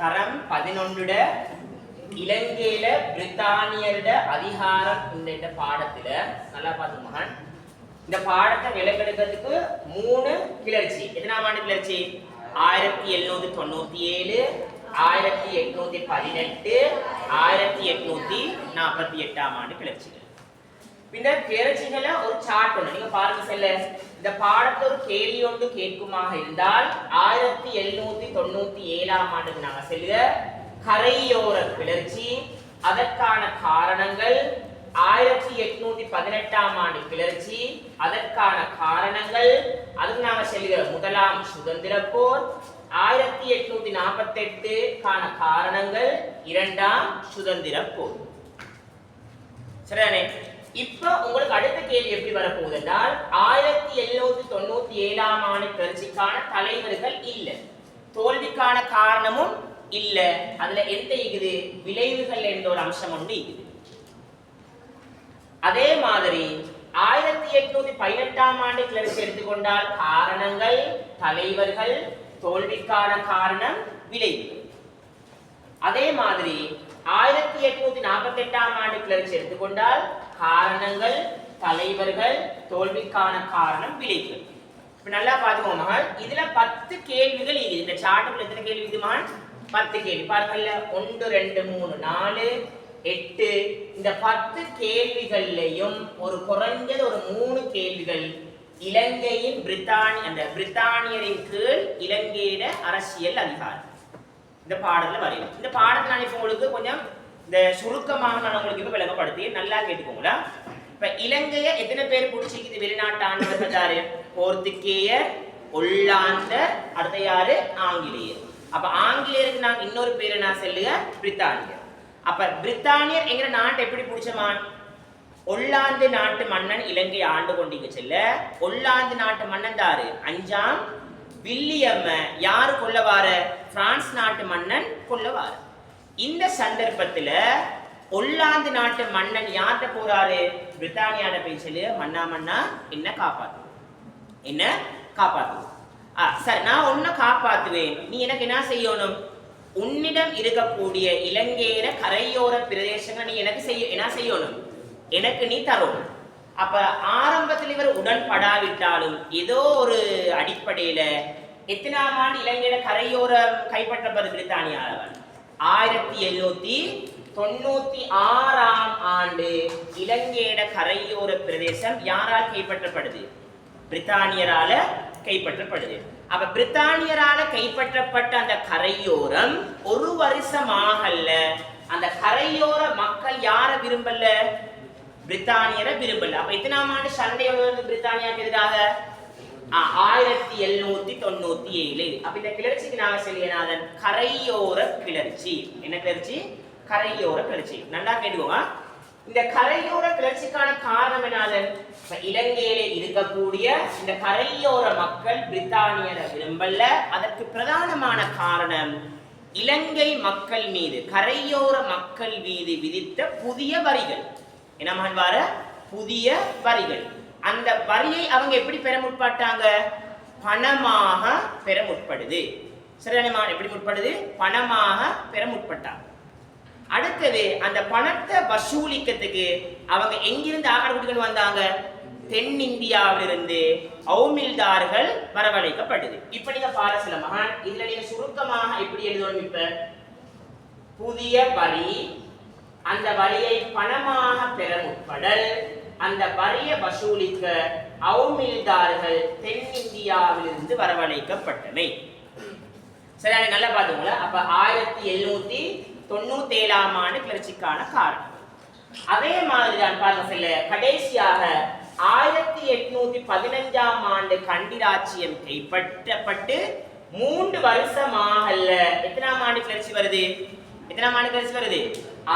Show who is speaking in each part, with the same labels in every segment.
Speaker 1: தரம் பதினொன்றுட இலங்கையில பிரித்தானியரோட அதிகாரம் இந்த இந்த பாடத்துல நல்லா பார்த்து மகன். இந்த பாடத்தை விலக்கெடுக்கிறதுக்கு மூணு கிளர்ச்சி. எத்தனாம் ஆண்டு கிளர்ச்சி? ஆயிரத்தி எழுநூத்தி தொண்ணூத்தி ஏழு ஆயிரத்தி எட்நூத்தி பதினெட்டு ஆயிரத்தி எட்நூத்தி நாற்பத்தி எட்டாம் ஆண்டு கிளர்ச்சிகள். பின்னர் கிளர்ச்சிகளை ஒரு சார்ட் ஒன்று நீங்க பாருங்க செல்ல. இந்த பாடத்தை ஒரு கேள்வி ஒன்று கேட்குமாக இருந்தால் ஆயிரத்தி எழுநூத்தி தொண்ணூத்தி ஏழாம் ஆண்டுக்கு நாங்க செல்லுக. கரையோர கிளர்ச்சி அதற்கான காரணங்கள் ஆயிரத்தி எட்நூத்தி பதினெட்டாம் ஆண்டு கிளர்ச்சி அதற்கான காரணங்கள் அதுக்கு நாங்க செல்கிற முதலாம் சுதந்திர போர். ஆயிரத்தி எட்நூத்தி நாற்பத்தி எட்டுக்கான காரணங்கள் இரண்டாம் சுதந்திர போர். சரிதானே? இப்போ உங்களுக்கு அடுத்த கேள்வி எப்படி வரப்போகுது என்றால் ஆயிரத்தி எழுநூத்தி தொண்ணூத்தி ஏழாம் ஆண்டு கிளர்ச்சிக்கான தலைவர்கள் இல்ல. தோல்விக்கான காரணமும் இல்ல. அதுல எந்த இருக்குது விளைவுகள் என்ற ஒரு அம்சம் ஒன்று இருக்குது அதே மாதிரி ஆயிரத்தி எட்நூத்தி பதினெட்டாம் ஆண்டு கிளர்ச்சி எடுத்துக்கொண்டால் காரணங்கள் தலைவர்கள் தோல்விக்கான காரணம் விளைவுகள். அதே மாதிரி ஆயிரத்தி எட்நூத்தி நாற்பத்தி எட்டாம் ஆண்டு கிளர்ச்சி எடுத்துக்கொண்டால் காரணங்கள் தலைவர்கள் தோல்விக்கான காரணம் விளைவுகள். இப்ப நல்லா பாத்துக்கோங்க மகள். இதுல பத்து கேள்விகள் இருக்குது. இந்த சார்ட்டுக்குள்ள எத்தனை கேள்வி இருக்குது பத்து கேள்வி. பாருங்கல்ல ஒன்று ரெண்டு மூணு நாலு எட்டு. இந்த பத்து கேள்விகள்லையும் ஒரு குறைஞ்சது ஒரு மூணு கேள்விகள். இலங்கையின் பிரித்தானி அந்த பிரித்தானியரின் கீழ் இலங்கையிட அரசியல் அதிகாரம். இந்த பாடத்துல வரையும் இந்த பாடத்தை நான் இப்போ உங்களுக்கு கொஞ்சம் இந்த சுருக்கமாக நான் உங்களுக்கு இப்போ விளங்கப்படுத்தி நல்லா கேட்டுக்கோங்களா. இப்ப இலங்கைய எத்தனை பேர் பிடிச்சிக்குது? வெளிநாட்டு ஆண்டவர்கள் யாரு போர்த்துக்கேயர் ஒல்லாந்த அடுத்த யாரு? ஆங்கிலேயர். அப்ப ஆங்கிலேயருக்கு நான் இன்னொரு பேரை நான் சொல்லுங்க? பிரித்தானியர். அப்ப பிரித்தானியர் எங்கிற நாட்டை எப்படி பிடிச்சமான் ஒல்லாந்து நாட்டு மன்னன் இலங்கை ஆண்டு கொண்டீங்க செல்ல. ஒல்லாந்து நாட்டு மன்னன் தாரு அஞ்சாம் வில்லியம் யாரு கொல்லவாரு? பிரான்ஸ் நாட்டு மன்னன் கொல்லவாரு. இந்த சந்தர்ப்பத்துல ஒல்லாந்து நாட்டு மன்னன் யார்கிட்ட போறாரு? பிரித்தானியாட போய் சொல்லு. மன்னா மன்னா என்ன காப்பாத்து. என்ன? காப்பாத்து. ஆ சரி நான் உன்னை காப்பாத்துவேன். நீ எனக்கு என்ன செய்யணும்? உன்னிடம் இருக்கக்கூடிய இலங்கையில கரையோர பிரதேசங்களை நீ எனக்கு செய்ய என்ன செய்யணும்? எனக்கு நீ தரணும். அப்ப ஆரம்பத்தில் இவர் உடன்படாவிட்டாலும் ஏதோ ஒரு அடிப்படையில எத்தனாம் ஆண்டு இலங்கையில கரையோரம் கைப்பற்றப்படுது பிரித்தானியாளவன் ஆயிரத்தி எழுநூத்தி தொண்ணூத்தி ஆறாம் ஆண்டு இலங்கையிட கரையோர பிரதேசம் யாரால் கைப்பற்றப்படுது? பிரித்தானியரால கைப்பற்றப்படுது. அப்ப பிரித்தானியரால கைப்பற்றப்பட்ட அந்த கரையோரம் ஒரு வருஷமாகல்ல அந்த கரையோர மக்கள் யார விரும்பல? பிரித்தானியரை விரும்பல. அப்ப எத்தனாம் ஆண்டு சண்டை வந்து பிரித்தானியாக்கு எதிராக? ஆயிரத்தி எழுநூத்தி தொண்ணூத்தி ஏழு. அப்ப இந்த கிளர்ச்சிக்கு நாங்க சொல்லியநாதன் கரையோர கிளர்ச்சி. என்ன கிளர்ச்சி? கரையோர கிளர்ச்சி. நல்லா கேட்டுக்கோங்க. இந்த கரையோர கிளர்ச்சிக்கான காரணம் என்னாதன் இலங்கையில இருக்கக்கூடிய இந்த கரையோர மக்கள் பிரித்தானியரை விரும்பல. அதற்கு பிரதானமான காரணம் இலங்கை மக்கள் மீது கரையோர மக்கள் மீது விதித்த புதிய வரிகள். என்ன மகன் புதிய வரிகள். அந்த வரியை அவங்க எப்படி பெற முற்பட்டாங்க? பணமாக பெற முற்படுது. சரியான மகன் எப்படி முற்படுது? பணமாக பெற முற்பட்டாங்க. அடுத்தது அந்த பணத்தை வசூலிக்கிறதுக்கு அவங்க எங்கிருந்து ஆக்கடை கூட்டிட்டு வந்தாங்க? தென்னிந்தியாவிலிருந்து ஔமில்தார்கள் வரவழைக்கப்படுது. இப்ப நீங்க பாரு சில மகான் இதுல நீங்க சுருக்கமாக எப்படி எழுதணும் இப்ப? புதிய வரி அந்த வரியை பணமாக பெற முற்படல். அந்த வரிய வசூலிக்க அவுமில்தார்கள் தென்னிந்தியாவிலிருந்து வரவழைக்கப்பட்டமை சரி அதை நல்லா பார்த்துங்களா அப்ப ஆயிரத்தி எழுநூத்தி தொண்ணூத்தி ஏழாம் ஆண்டு கிளர்ச்சிக்கான காரணம். அதே மாதிரி தான் பாருங்க சில கடைசியாக ஆயிரத்தி எட்நூத்தி பதினஞ்சாம் ஆண்டு கண்டிராட்சியம் கைப்பற்றப்பட்டு மூன்று வருஷமாகல்ல எத்தனாம் ஆண்டு கிளர்ச்சி வருது? எத்தனாம் ஆண்டு கிளர்ச்சி வருது?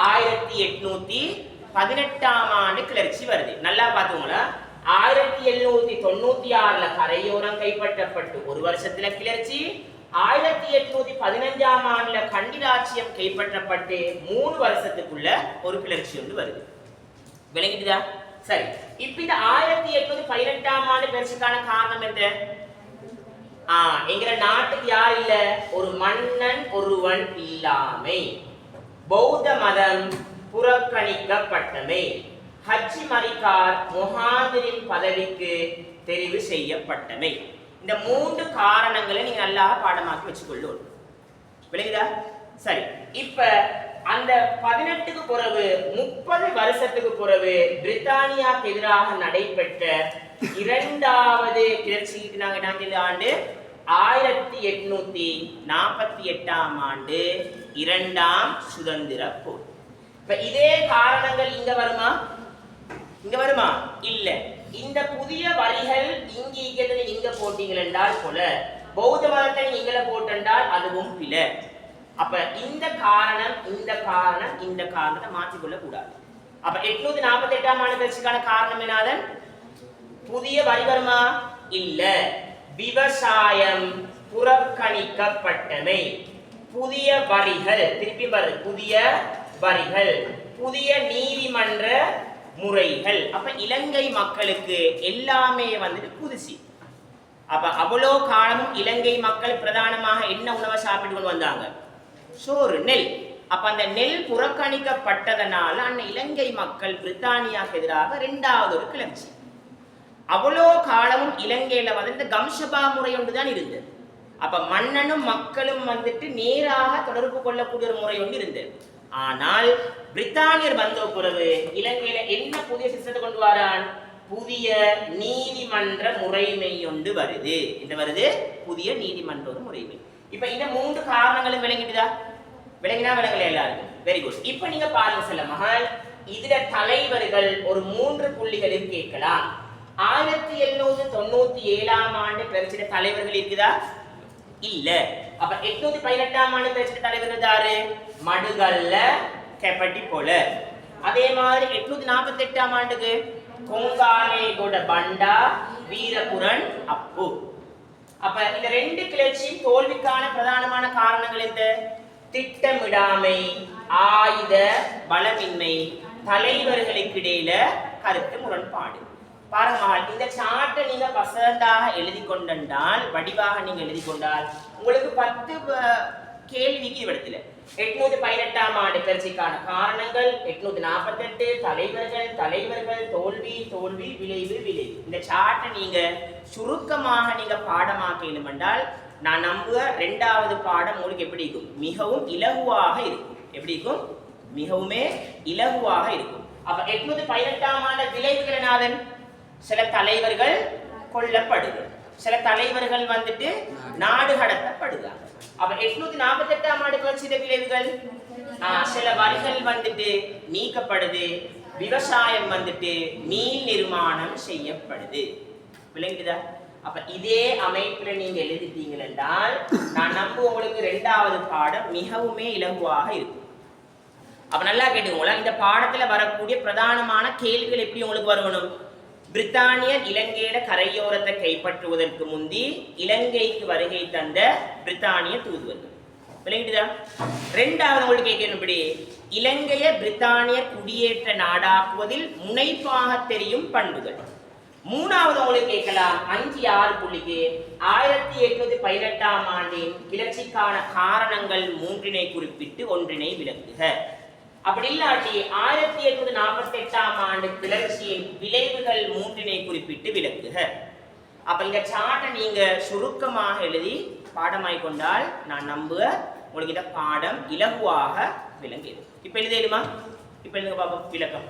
Speaker 1: ஆயிரத்தி எட்நூத்தி பதினெட்டாம் ஆண்டு கிளர்ச்சி வருது. நல்லா பார்த்துங்களா ஆயிரத்தி எழுநூத்தி தொண்ணூத்தி ஆறுல கரையோரம் கைப்பற்றப்பட்டு ஒரு வருஷத்துல கிளர்ச்சி. ஆயிரத்தி எட்நூத்தி பதினஞ்சாம் ஆண்டுல கண்டிராட்சியம் கைப்பற்றப்பட்டு மூணு வருஷத்துக்குள்ள ஒரு கிளர்ச்சி வந்து வருது. விளங்கிட்டுதா? சரி. இப்ப இந்த ஆயிரத்தி எட்நூத்தி பதினெட்டாம் ஆண்டு கிளர்ச்சிக்கான காரணம் என்ன? ஆ எங்கிற நாட்டுக்கு யார் இல்ல? ஒரு மன்னன் ஒருவன் இல்லாமை. பௌத்த மதம் புறக்கணிக்கப்பட்டமை. ஹஜ்ஜி மரிக்கார் முகாதிரின் பதவிக்கு தெரிவு செய்யப்பட்டமை. இந்த மூன்று காரணங்களை நீங்க நல்லா பாடமாக்கி வச்சுக்கொள்ளும். விளங்குதா? சரி. இப்ப அந்த பதினெட்டுக்கு பிறகு முப்பது வருஷத்துக்கு பிறகு பிரித்தானியாக்கு எதிராக நடைபெற்ற இரண்டாவது கிளர்ச்சிக்கு நாங்க என்ன ஆண்டு? ஆயிரத்தி எட்நூத்தி நாற்பத்தி எட்டாம் ஆண்டு இரண்டாம் சுதந்திர போர். இப்ப இதே காரணங்கள் இங்க வருமா? இங்க வருமா? இல்ல. இந்த புதிய வரிகள் இங்க இங்க இங்க போட்டீங்கள் என்றால் போல பௌத்த மதத்தை நீங்கள போட்டென்றால் அதுவும் பில அப்ப இந்த காரணம் இந்த காரணம் இந்த காரணத்தை மாற்றிக்கொள்ள கூடாது அப்ப எட்நூத்தி நாற்பத்தி எட்டாம் ஆண்டு கட்சிக்கான காரணம் என்னாதன் புதிய வரி வருமா? இல்ல. விவசாயம் புறக்கணிக்கப்பட்டமை. புதிய வரிகள் திருப்பி வருது புதிய வரிகள். புதிய நீதிமன்ற முறைகள். அப்ப இலங்கை மக்களுக்கு எல்லாமே வந்துட்டு புதுசு. அப்ப அவ்வளோ காலமும் இலங்கை மக்கள் பிரதானமாக என்ன உணவை சாப்பிட்டு கொண்டு வந்தாங்க? சோறு நெல். அப்ப அந்த நெல் புறக்கணிக்கப்பட்டதனால அந்த இலங்கை மக்கள் பிரித்தானியாக்கு எதிராக இரண்டாவது ஒரு கிளர்ச்சி. அவ்வளோ காலமும் இலங்கையில வந்து இந்த கம்சபா முறை ஒன்று தான் இருந்தது. அப்ப மன்னனும் மக்களும் வந்துட்டு நேராக தொடர்பு கொள்ளக்கூடிய ஒரு முறை ஒன்று இருந்தது. ஆனால் பிரித்தானியர் வந்த பிறகு இலங்கையில என்ன புதிய சிஸ்டத்தை கொண்டு வரான்? புதிய நீதிமன்ற முறைமை ஒன்று வருது. என்ன வருது? புதிய நீதிமன்ற ஒரு முறைமை. இப்ப இந்த மூன்று காரணங்களும் விளங்கிட்டுதா? விளங்கினா விளங்கல எல்லாருக்கும். வெரி குட் இப்ப நீங்க பாருங்க செல்ல மகள் இதுல தலைவர்கள் ஒரு மூன்று புள்ளிகளில் கேட்கலாம். ஆயிரத்தி எழுநூத்தி தொண்ணூத்தி ஏழாம் ஆண்டு பிரச்சனை தலைவர்கள் இருக்குதா? இல்ல. அப்ப எட்நூத்தி பதினெட்டாம் ஆண்டு பிரச்சனை தலைவர் யாரு? மடுகல்ல கெப்பட்டி போல. அதே மாதிரி எட்நூத்தி நாற்பத்தி எட்டாம் ஆண்டுக்கு கொங்காலேகொட பண்டா வீரபுரன் அப்பு. அப்ப இந்த ரெண்டு கிளர்ச்சியும் தோல்விக்கான பிரதானமான காரணங்கள் இந்த திட்டமிடாமை ஆயுத பலமின்மை தலைவர்களுக்கு இடையில கருத்து முரண்பாடு. பாருங்க மகள், இந்த சார்ட்டை நீங்க பசந்தாக எழுதி கொண்டால் வடிவாக நீங்க எழுதி கொண்டால் உங்களுக்கு பத்து கேள்விக்கு இவ்விடத்துல. எட்நூத்தி பதினெட்டாம் ஆண்டு கிளர்ச்சிக்கான காரணங்கள் எட்நூத்தி நாற்பத்தெட்டு தலைவர்கள் தலைவர்கள் தோல்வி தோல்வி விளைவு விளைவு. இந்த சார்ட்டை நீங்க சுருக்கமாக நீங்க பாடமாக்க என்றால் நான் நம்புக ரெண்டாவது பாடம் உங்களுக்கு எப்படி இருக்கும்? மிகவும் இலகுவாக இருக்கும். எப்படி இருக்கும்? மிகவுமே இலகுவாக இருக்கும். அப்ப எட்நூத்தி பதினெட்டாம் ஆண்டு விளைவுகள் என்னாதன்? சில தலைவர்கள் கொல்லப்படுது. சில தலைவர்கள் வந்துட்டு நாடு கடத்தப்படுகிறாங்க அப்ப எட்நூத்தி நாற்பத்தி எட்டாம் ஆண்டு கிளர்ச்சியில விளைவுகள் ஆஹ், சில வரிகள் வந்துட்டு நீக்கப்படுது விவசாயம் வந்துட்டு மீள் நிர்மாணம் செய்யப்படுது. விளங்குதா அப்ப இதே அமைப்புல நீங்க எழுதிட்டீங்க என்றால் நான் நம்ப உங்களுக்கு ரெண்டாவது பாடம் மிகவுமே இலகுவாக இருக்கும். அப்ப நல்லா கேட்டுக்கோங்களா இந்த பாடத்துல வரக்கூடிய பிரதானமான கேள்விகள் எப்படி உங்களுக்கு வரணும்? பிரித்தானியர் இலங்கையிட கரையோரத்தை கைப்பற்றுவதற்கு முந்தி இலங்கைக்கு வருகை தந்த பிரித்தானிய தூதுவர்கள். விளங்கிட்டுதா ரெண்டாவது உங்களுக்கு கேட்கணும்படி இலங்கைய பிரித்தானிய குடியேற்ற நாடாக்குவதில் முனைப்பாக தெரியும் பண்புகள். மூணாவது உங்களுக்கு கேட்கலாம். அஞ்சு ஆறு புள்ளிக்கு. ஆயிரத்தி எட்நூத்தி பதினெட்டாம் ஆண்டின் கிளர்ச்சிக்கான காரணங்கள் மூன்றினை குறிப்பிட்டு ஒன்றினை விளக்குக. அப்படி இல்லாட்டி ஆயிரத்தி எட்நூத்தி நாற்பத்தி எட்டாம் ஆண்டு கிளர்ச்சியின் விளைவுகள் மூன்றினை குறிப்பிட்டு விளக்குக. அப்ப இந்த சாட்டை நீங்க சுருக்கமாக எழுதி பாடமாய் கொண்டால் நான் நம்புக உங்களுக்கு இந்த பாடம் இலகுவாக விளங்கிடும். இப்ப எழுதிடுமா இப்ப எழுதுங்க பாப்போம் விளக்கம்.